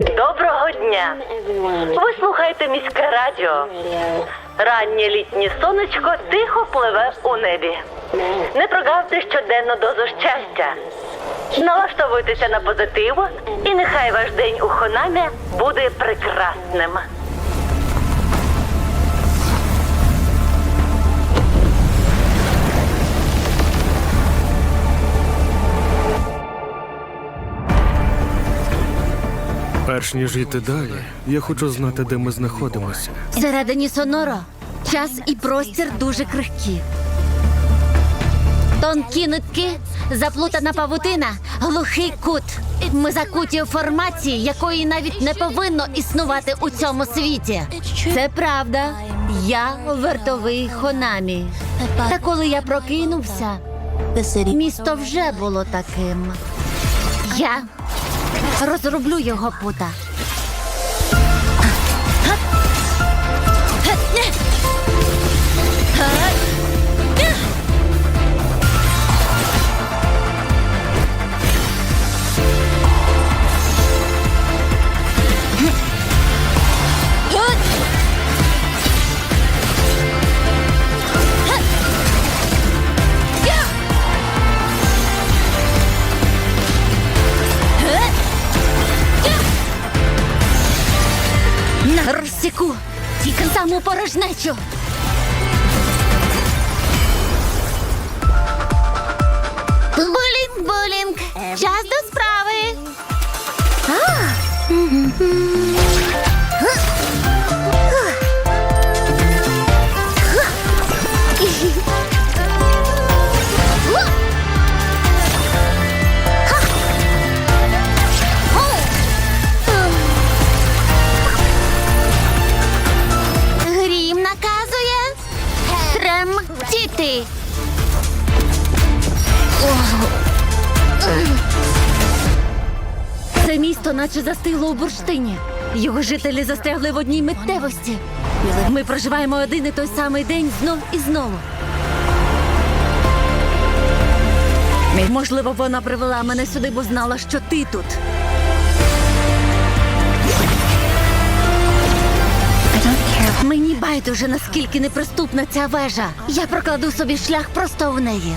Доброго дня! Ви слухаєте міське радіо. Раннє літнє сонечко тихо пливе у небі. Не прогавте щоденно дозу щастя. Налаштовуйтеся на позитив, і нехай ваш день у Хонамі буде прекрасним. Перш ніж йти далі, я хочу знати, де ми знаходимося. Всередині Соноро час і простір дуже крихкі. Тонкі нитки, заплутана павутина, глухий кут. Ми закуті у формації, якої навіть не повинно існувати у цьому світі. Це правда. Я вартовий Хонамі. Та коли я прокинувся, місто вже було таким. Я розроблю його пута. Розсіку тільки саму порожнечу. Булінг, булінг. Час до справи. Грім тремтіти. Це місто наче застигло у бурштині. Його жителі застрягли в одній миттєвості. Ми проживаємо один і той самий день знов і знову. Можливо, вона привела мене сюди, бо знала, що ти тут. Мені байдуже, наскільки неприступна ця вежа. Я прокладу собі шлях просто в неї.